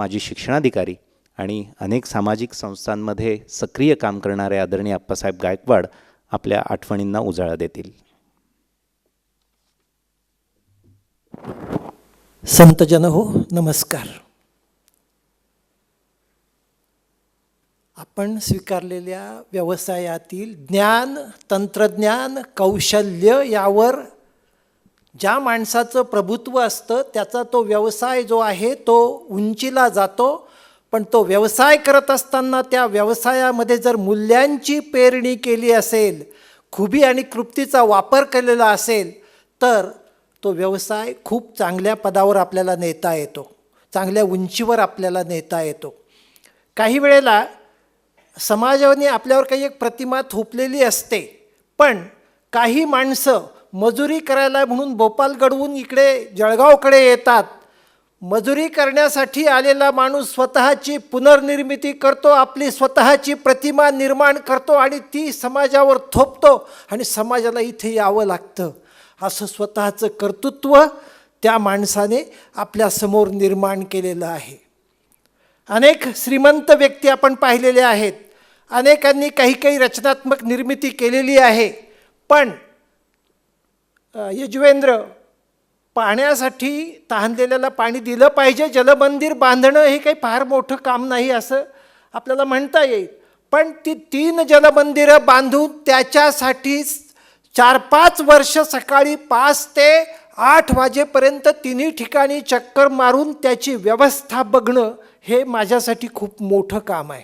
माजी शिक्षणाधिकारी आणि अनेक सामाजिक संस्थांमध्ये सक्रिय काम करणारे आदरणीय आप्पासाहेब गायकवाड आपल्या आठवणींना उजाळा देतील. संतजन हो नमस्कार. आपण स्वीकारलेल्या व्यवसायातील ज्ञान तंत्रज्ञान कौशल्य यावर ज्या माणसाचं प्रभुत्व असतं त्याचा तो व्यवसाय जो आहे तो उंचीला जातो. पण तो व्यवसाय करत असताना त्या व्यवसायामध्ये जर मूल्यांची पेरणी केली असेल खुबी आणि कृप्तीचा वापर केलेला असेल तर तो व्यवसाय खूप चांगल्या पदावर आपल्याला नेता येतो. चांगल्या उंचीवर आपल्याला नेता येतो. काही वेळेला समाजाने आपल्यावर काही एक प्रतिमा थोपलेली असते पण काही माणसं मजुरी करायला म्हणून भोपालगडहून इकडे जळगावकडे येतात. मजुरी करण्यासाठी आलेला माणूस स्वतःची पुनर्निर्मिती करतो आपली स्वतःची प्रतिमा निर्माण करतो आणि ती समाजावर थोपतो आणि समाजाला इथे यावं लागतं. असं स्वतःचं कर्तृत्व त्या माणसाने आपल्यासमोर निर्माण केलेलं आहे. अनेक श्रीमंत व्यक्ती आपण पाहिलेले आहेत. अनेकांनी काही काही रचनात्मक निर्मिती केलेली आहे. पण यजुवेंद्र पाण्यासाठी तहानलेल्याला पाणी दिलं पाहिजे जलमंदिर बांधणं हे काही फार मोठं काम नाही असं आपल्याला म्हणता येईल. पण ती तीन जलमंदिरं बांधून त्याच्यासाठी चार पाच वर्ष सकाळी पाच ते आठ वाजेपर्यंत तिन्ही ठिकाणी चक्कर मारून त्याची व्यवस्था बघणं हे माझ्यासाठी खूप मोठं काम आहे.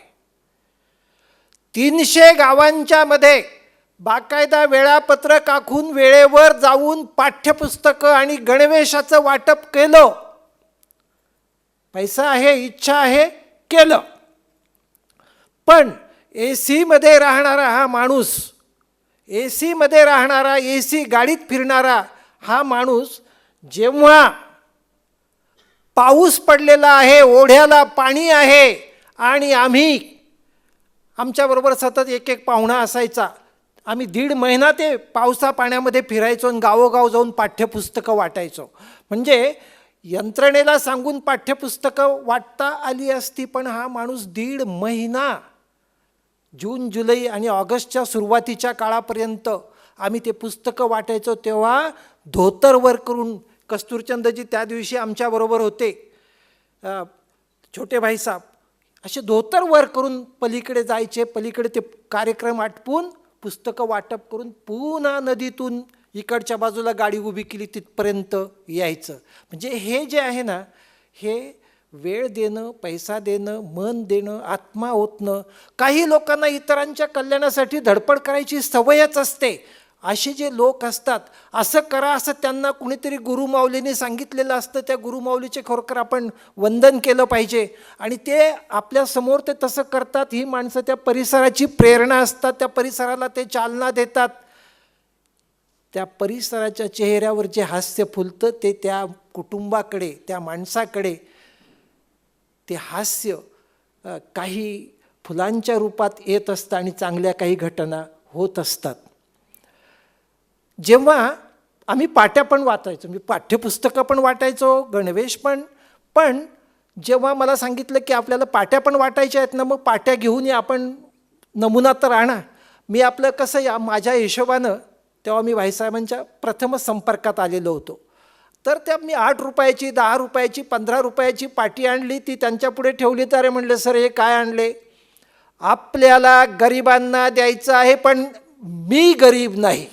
तीनशे गावांच्यामध्ये बाकायदा वेळापत्रक आखून वेळेवर जाऊन पाठ्यपुस्तकं आणि गणवेशाचं वाटप केलं. पैसा आहे इच्छा आहे केलं. पण ए सीमध्ये राहणारा हा माणूस ए सीमध्ये राहणारा ए सी गाडीत फिरणारा हा माणूस जेव्हा पाऊस पडलेला आहे ओढ्याला पाणी आहे आणि आम्ही आमच्याबरोबर सतत एक एक पाहुणा असायचा. आम्ही दीड महिना ते पावसा पाण्यामध्ये फिरायचो आणि गावोगाव जाऊन पाठ्यपुस्तकं वाटायचो. म्हणजे यंत्रणेला सांगून पाठ्यपुस्तकं वाटता आली असती पण हा माणूस दीड महिना जून जुलै आणि ऑगस्टच्या सुरुवातीच्या काळापर्यंत आम्ही ते पुस्तकं वाटायचो तेव्हा धोतर वर करून कस्तुरचंदजी त्या दिवशी आमच्याबरोबर होते. छोटे भाईसाहेब असे धोतर वर करून पलीकडे जायचे पलीकडे ते कार्यक्रम आटपून पुस्तकं वाटप करून पुन्हा नदीतून इकडच्या बाजूला गाडी उभी केली तिथपर्यंत यायचं. म्हणजे हे जे आहे ना हे वेळ देणं पैसा देणं मन देणं आत्मा ओतणं काही लोकांना इतरांच्या कल्याणासाठी धडपड करायची सवयच असते. असे जे लोक असतात असं करा असं त्यांना कुणीतरी गुरुमाऊलीने सांगितलेलं असतं त्या गुरुमाऊलीचे खरोखर आपण वंदन केलं पाहिजे. आणि ते आपल्यासमोर ते तसं करतात ही माणसं त्या परिसराची प्रेरणा असतात त्या परिसराला ते चालना देतात. त्या परिसराच्या चेहऱ्यावर जे हास्य फुलतं ते त्या कुटुंबाकडे त्या माणसाकडे ते हास्य काही फुलांच्या रूपात येत असतं आणि चांगल्या काही घटना होत असतात. जेव्हा आम्ही पाट्या पण वाचायचो मी पाठ्यपुस्तकं पण वाटायचो गणवेश पण पण जेव्हा मला सांगितलं की आपल्याला पाट्या पण वाटायच्या आहेत ना मग पाट्या घेऊन या आपण नमुना तर आणा. मी आपलं कसं या माझ्या हिशोबानं तेव्हा मी भाईसाहेबांच्या प्रथमच संपर्कात आलेलो होतो. तर त्या मी आठ रुपयाची दहा रुपयाची पंधरा रुपयाची पाटी आणली ती त्यांच्यापुढे ठेवली तर अरे म्हणलं सर हे काय आणले? आपल्याला गरिबांना द्यायचं आहे पण मी गरीब नाही.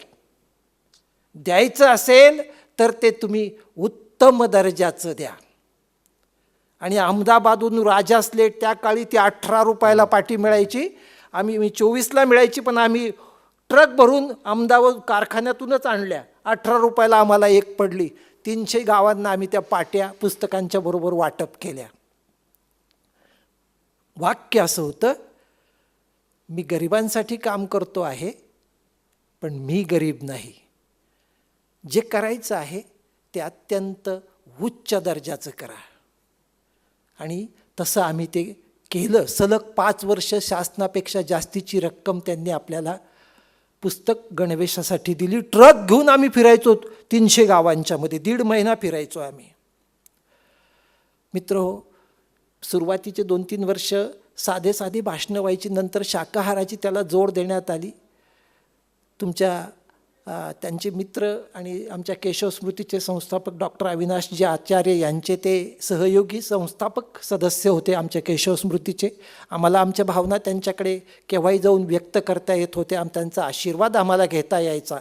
द्यायचं असेल तर ते तुम्ही उत्तम दर्जाचं द्या. आणि अहमदाबादहून राजा स्लेट त्या काळी ती अठरा रुपयाला पाठी मिळायची. आम्ही मी चोवीसला मिळायची पण आम्ही ट्रक भरून अहमदाबाद कारखान्यातूनच आणल्या. अठरा रुपयाला आम्हाला एक पडली. तीनशे गावांना आम्ही त्या पाट्या पुस्तकांच्या बरोबर वाटप केल्या. वाक्य असं होतं मी गरिबांसाठी काम करतो आहे पण मी गरीब नाही. जे करायचं आहे ते अत्यंत उच्च दर्जाचं करा. आणि तसं आम्ही ते केलं. सलग पाच वर्ष शासनापेक्षा जास्तीची रक्कम त्यांनी आपल्याला पुस्तक गणवेशासाठी दिली. ट्रक घेऊन आम्ही फिरायचो तीनशे गावांच्यामध्ये. दीड महिना फिरायचो आम्ही. मित्र हो, सुरुवातीचे दोन तीन वर्ष साधे साधे भाषणं व्हायची नंतर शाकाहाराची त्याला जोड देण्यात आली. तुमच्या त्यांचे मित्र आणि आमच्या केशव स्मृतीचे संस्थापक डॉक्टर अविनाशजी आचार्य यांचे ते सहयोगी संस्थापक सदस्य होते आमच्या केशव स्मृतीचे. आम्हाला आमच्या भावना त्यांच्याकडे केव्हाही जाऊन व्यक्त करता येत होते. आम त्यांचा आशीर्वाद आम्हाला घेता यायचा.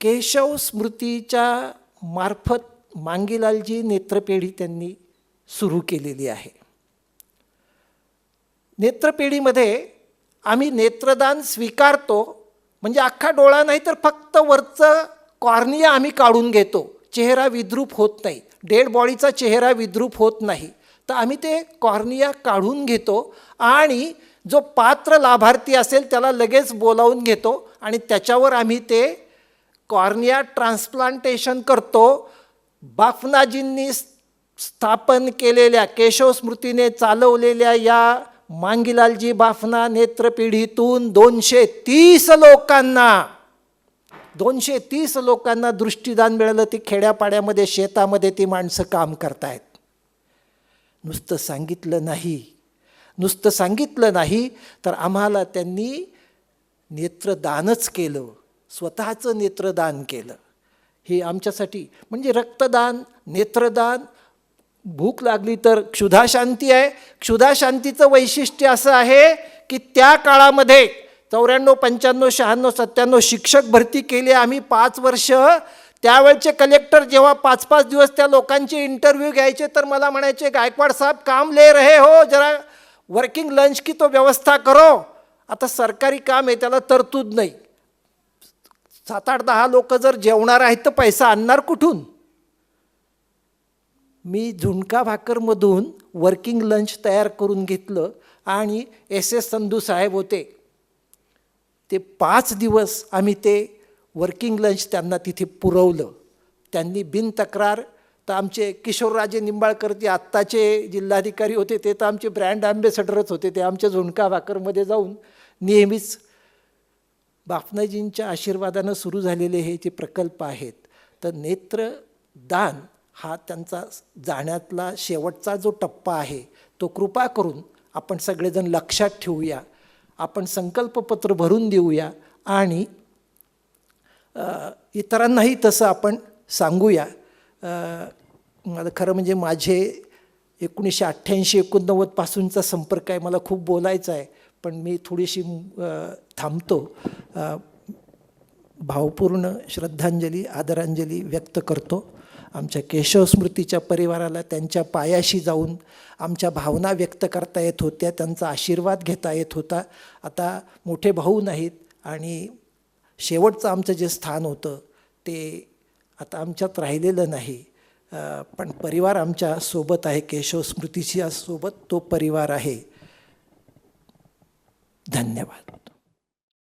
केशव स्मृतीच्या मार्फत मांगीलालजी नेत्रपेढी त्यांनी सुरू केलेली आहे. नेत्रपेढीमध्ये आम्ही नेत्रदान स्वीकारतो म्हणजे अख्खा डोळा नाही तर फक्त वरचं कॉर्निया आम्ही काढून घेतो. चेहरा विद्रूप होत नाही. डेड बॉडीचा चेहरा विद्रूप होत नाही. तर आम्ही ते कॉर्निया काढून घेतो आणि जो पात्र लाभार्थी असेल त्याला लगेच बोलावून घेतो आणि त्याच्यावर आम्ही ते कॉर्निया ट्रान्सप्लांटेशन करतो. बाफनाजींनी स्थापन केलेल्या केशव स्मृतीने चालवलेल्या या मांगीलालजी बाफना नेत्रपिढीतून दोनशे तीस लोकांना दोनशे तीस लोकांना दृष्टीदान मिळालं ती खेड्यापाड्यामध्ये शेतामध्ये ती माणसं काम करतायत. नुसतं सांगितलं नाही. नुसतं सांगितलं नाही तर आम्हाला त्यांनी नेत्रदानच केलं स्वतःचं नेत्रदान केलं. हे आमच्यासाठी म्हणजे रक्तदान नेत्रदान भूक लागली तर क्षुधाशांती आहे. क्षुधाशांतीचं वैशिष्ट्य असं आहे की त्या काळामध्ये चौऱ्याण्णव पंच्याण्णव शहाण्णव सत्त्याण्णव शिक्षक भरती केली आम्ही पाच वर्ष. त्यावेळचे कलेक्टर जेव्हा पाच पाच दिवस त्या लोकांचे इंटरव्ह्यू घ्यायचे तर मला म्हणायचे गायकवाड साहेब काम ले रहे हो जरा वर्किंग लंच की तो व्यवस्था करो. आता सरकारी काम आहे त्याला तरतूद नाही. सात आठ दहा लोक जर जेवणार आहेत तर पैसा आणणार कुठून? मी झुणका भाकरमधून वर्किंग लंच तयार करून घेतलं आणि एस एस संधू साहेब होते. ते पाच दिवस आम्ही ते वर्किंग लंच त्यांना तिथे पुरवलं. त्यांनी बिन तक्रार तर आमचे किशोरराजे निंबाळकर ते आत्ताचे जिल्हाधिकारी होते ते तर आमचे ब्रँड ॲम्बेसडरच होते ते आमच्या झुणका भाकरमध्ये जाऊन नेहमीच बापनाजींच्या आशीर्वादानं सुरू झालेले हे जे प्रकल्प आहेत. तर नेत्रदान हा त्यांचा जाण्यातला शेवटचा जो टप्पा आहे तो कृपा करून आपण सगळेजण लक्षात ठेवूया. आपण संकल्पपत्र भरून देऊया आणि इतरांनाही तसं आपण सांगूया. मला खरं म्हणजे माझे एकोणीसशे अठ्ठ्याऐंशी एकोणनव्वदपासूनचा संपर्क आहे मला खूप बोलायचं आहे पण मी थोडीशी थांबतो. भावपूर्ण श्रद्धांजली आदरांजली व्यक्त करतो. आमच्या केशव स्मृतीच्या परिवाराला त्यांच्या पायाशी जाऊन आमच्या भावना व्यक्त करता येत होत्या त्यांचा आशीर्वाद घेता येत होता. आता मोठे भाऊ नाहीत आणि शेवटचं आमचं जे स्थान होतं ते आता आमच्यात राहिलेलं नाही. पण परिवार आमच्यासोबत आहे केशव स्मृतीच्या सोबत तो परिवार आहे. धन्यवाद.